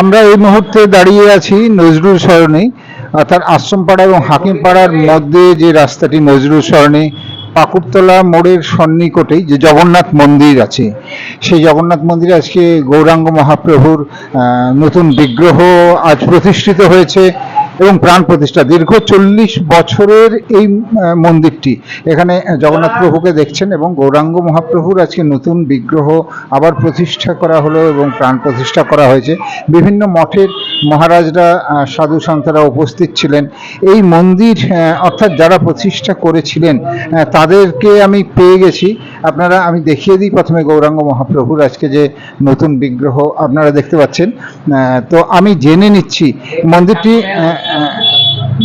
আমরা এই মুহূর্তে দাঁড়িয়ে আছি নজরুল সরণি, অর্থাৎ আশ্রমপাড়া এবং হাকিমপাড়ার মধ্যে যে রাস্তাটি নজরুল সরণি পাকুরতলা মোড়ের সন্নিকটেই যে জগন্নাথ মন্দির আছে। সেই জগন্নাথ মন্দিরে আজকে গৌরাঙ্গ মহাপ্রভুর নতুন বিগ্রহ আজ প্রতিষ্ঠিত হয়েছে। এবং প্রাণ প্রতিষ্ঠা। দীর্ঘ চল্লিশ বছরের এই মন্দিরটি। এখানে জগন্নাথ প্রভুকে দেখছেন এবং গৌরাঙ্গ মহাপ্রভুর আজকে নতুন বিগ্রহ আবার প্রতিষ্ঠা করা হলো এবং প্রাণ প্রতিষ্ঠা করা হয়েছে। বিভিন্ন মঠের মহারাজরা সাধু সন্তরা উপস্থিত ছিলেন। এই মন্দির অর্থাৎ যারা প্রতিষ্ঠা করেছিলেন তাদেরকে আমি পেয়ে গেছি। আপনারা, আমি দেখিয়ে দিই প্রথমে গৌরাঙ্গ মহাপ্রভুর আজকে যে নতুন বিগ্রহ আপনারা দেখতে পাচ্ছেন। তো আমি জেনে নিচ্ছি, মন্দিরটি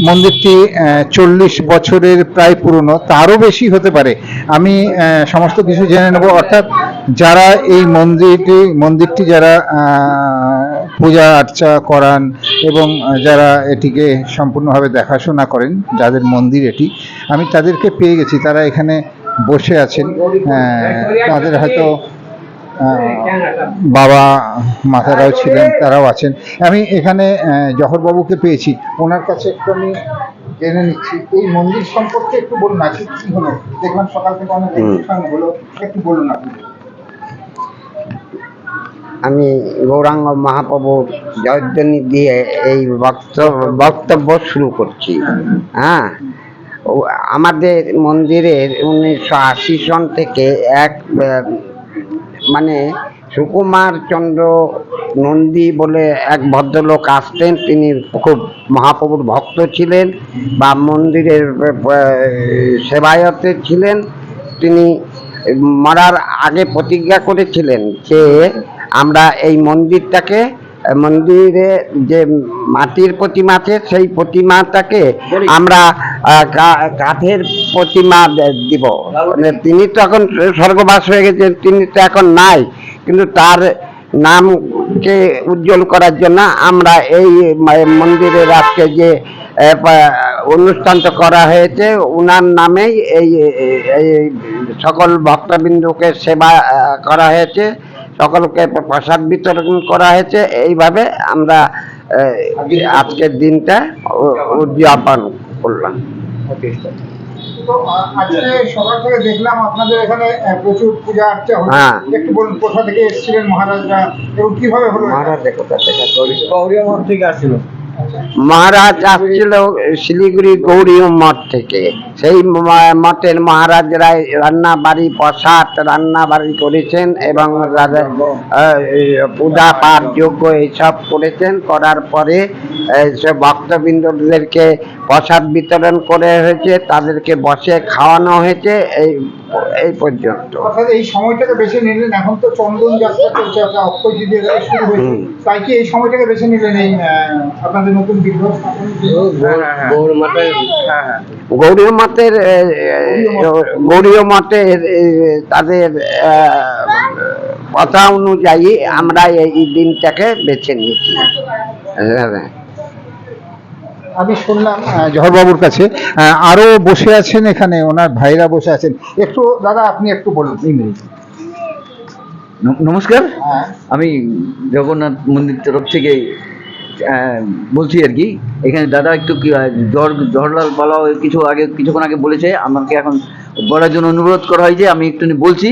মন্দিরটি চল্লিশ বছরের প্রায় পুরনো তারও বেশি হতে পারে। আমি সমস্ত কিছু জেনে নেব। অর্থাৎ যারা এই মন্দিরটি মন্দিরটি যারা পূজা আর্চা করান এবং যারা এটিকে সম্পূর্ণভাবে দেখাশোনা করেন, যাদের মন্দির এটি, আমি তাদেরকে পেয়ে গেছি। তারা এখানে বসে আছেন। তাদের হয়তো বাবা মাতারাও ছিলেন তারাও আছেন। আমি এখানে জহরবাবুকে পেয়েছি। ওনার কাছে একটু আমি জেনে নিচ্ছি। এই মন্দির সম্পর্কে একটু বলুন আজকে কি হলো? দেখলাম সকাল থেকে অনেক হলো একটু বলুন আপনি। আমি গৌরাঙ্গ মহাপ্রভুর জয়ধ্বনি দিয়ে এই বক্তব্য বক্তব্য শুরু করছি। হ্যাঁ? আমাদের মন্দিরের উনিশশো আশি সন থেকে এক মানে সুকুমার চন্দ্র নন্দী বলে এক ভদ্রলোক আসতেন। তিনি খুব মহাপ্রভুর ভক্ত ছিলেন বা মন্দিরের সেবায়তে ছিলেন। তিনি মরার আগে প্রতিজ্ঞা করেছিলেন যে আমরা এই মন্দিরটাকে মন্দিরে যে মাটির প্রতিমা আছে সেই প্রতিমাটাকে আমরা কাঠের প্রতিমা দিব। মানে তিনি তো এখন স্বর্গবাস হয়ে গেছেন তিনি তো এখন নাই। কিন্তু তার নামকে উজ্জ্বল করার জন্য আমরা এই মন্দিরের আজকে যে অনুষ্ঠানটা করা হয়েছে ওনার নামেই এই সকল ভক্তবিন্দুকে সেবা করা হয়েছে। সকলকে প্রসাদ বিতরণ করা হয়েছে। এইভাবে আমরা আজকের দিনটা উদযাপন করলাম। তো আজকে সকাল থেকে দেখলাম আপনাদের এখানে প্রচুর পূজা আর্চা হ্যাঁ। একটু বলুন কোথা থেকে এসেছিলেন মহারাজরা কীভাবে? মহারাজ কোথা থেকে? গৌরীয় মঠ থেকে আসছিল। মহারাজ আসছিল শিলিগুড়ি গৌরী মঠ থেকে। সেই মঠের মহারাজরা রান্না বাড়ি প্রসাদ রান্না বাড়ি করেছেন এবং পূজা পাঠ যোগ্য এইসব করেছেন। করার পরে এই সব ভক্তবৃন্দদেরকে প্রসাদ বিতরণ করে হয়েছে তাদেরকে বসে খাওয়ানো হয়েছে এই এই পর্যন্ত। অর্থাৎ এই সময়টাকে বেছে নিলেন এখন তো চন্দন যাত্রা চলছে আপনার অক্ষয় তৃতীয়া শুরু হয়েছে। তাই কি এই সময়টাকে বেছে নিলেন এই আপনাদের নতুন বিগ্রহ স্থাপনের জন্য? গৌর মাঠে হ্যাঁ হ্যাঁ গৌরীয় গৌরীয় মঠের তাদের কথা অনুযায়ী আমরা এই দিনটাকে বেছে নিয়েছি। হ্যাঁ। আমি শুনলাম জহরবাবুর কাছে আরও বসে আছেন এখানে ওনার ভাইরা বসে আছেন। একটু দাদা আপনি একটু বলুন ইংরেজি নমস্কার। হ্যাঁ। আমি জগন্নাথ মন্দির তরফ থেকে বলছি আর কি এখানে দাদা একটু কি জহরলাল পালাও কিছু আগে কিছুক্ষণ আগে বলেছে আমাকে এখন বলার জন্য অনুরোধ করা হয়েছে আমি একটু বলছি।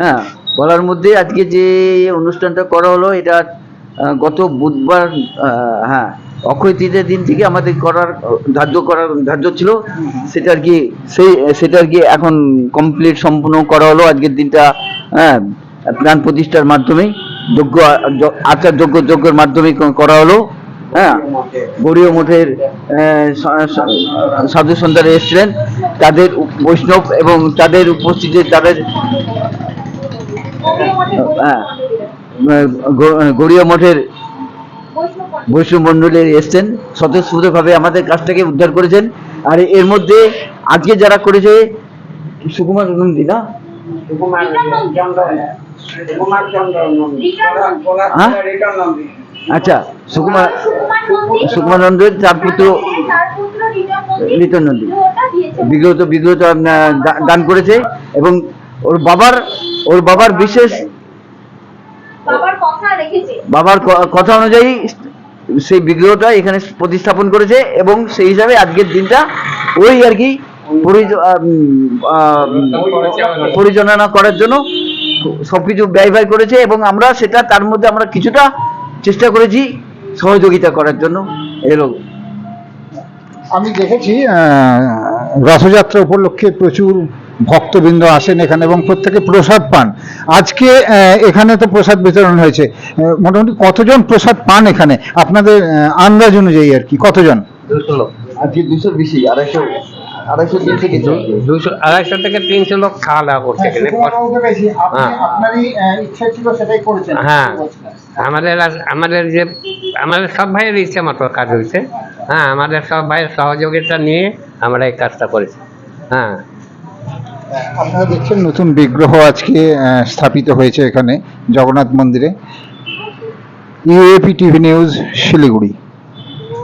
হ্যাঁ বলার মধ্যে আজকে যে অনুষ্ঠানটা করা হলো এটা গত বুধবার হ্যাঁ অক্ষয় তৃতীয় দিন থেকে আমাদের করার, ধার্য করার, ধার্য ছিল। সেটা আর কি, সেই, সেটা আর কি এখন কমপ্লিট সম্পূর্ণ করা হলো। আজকের দিনটা হ্যাঁ প্রাণ প্রতিষ্ঠার মাধ্যমে যোগ্য আচার যোগ্য যজ্ঞের মাধ্যমে করা হলো। হ্যাঁ গৌরীয় মঠের সাধু সন্তানে এসেছিলেন। তাদের বৈষ্ণব এবং তাদের উপস্থিতি তাদের হ্যাঁ গৌরীয় মঠের বৈষ্ণব মন্ডলী এসছেন স্বতঃস্ফূর্তভাবে আমাদের কাজটাকে উদ্ধার করেছেন। আর এর মধ্যে আজকে যারা করেছে সুকুমার নন্দী না? হ্যাঁ? আচ্ছা সুকুমার সুকুমার নন্দের চার পুত্র রিতন নন্দী বিগত বিগত আহ, দান করেছে এবং ওর বাবার ওর বাবার বিশেষ বাবার কথা অনুযায়ী সেই বিগ্রহটা এখানে প্রতিস্থাপন করেছে এবং সেই হিসাবে আজকের দিনটা ওই আর কি পরিচালনা করার জন্য সবকিছু ব্যয় ব্যয় করেছে এবং আমরা সেটা তার মধ্যে আমরা কিছুটা চেষ্টা করেছি সহযোগিতা করার জন্য। এলো। আমি দেখেছি রথযাত্রা উপলক্ষে প্রচুর ভক্তবৃন্দ আসেন এখানে এবং প্রত্যেকে প্রসাদ পান। আজকে এখানে তো প্রসাদ বিতরণ হয়েছে। মোটামুটি কতজন প্রসাদ পান এখানে? আপনাদের আন্দাজ অনুযায়ী আর কি কতজন? আজকে দুশো বেশি আড়াইশো আড়াইশো তিনশো। কিছু দুশো আড়াইশো থেকে তিনশো লোক খাওয়া দাওয়া করতে গেলে হ্যাঁ। আপনারই ইচ্ছা ছিল সেটাই করেছেন। হ্যাঁ। আমাদের আমাদের যে আমাদের সব ভাইয়ের ইচ্ছে মতো কাজ হয়েছে। হ্যাঁ আমাদের সব ভাইয়ের সহযোগিতা নিয়ে আমরা এই কাজটা করেছি। হ্যাঁ। আপনারা দেখছেন নতুন বিগ্রহ আজকে স্থাপিত হয়েছে এখানে জগন্নাথ মন্দিরে। UAP TV news Siliguri.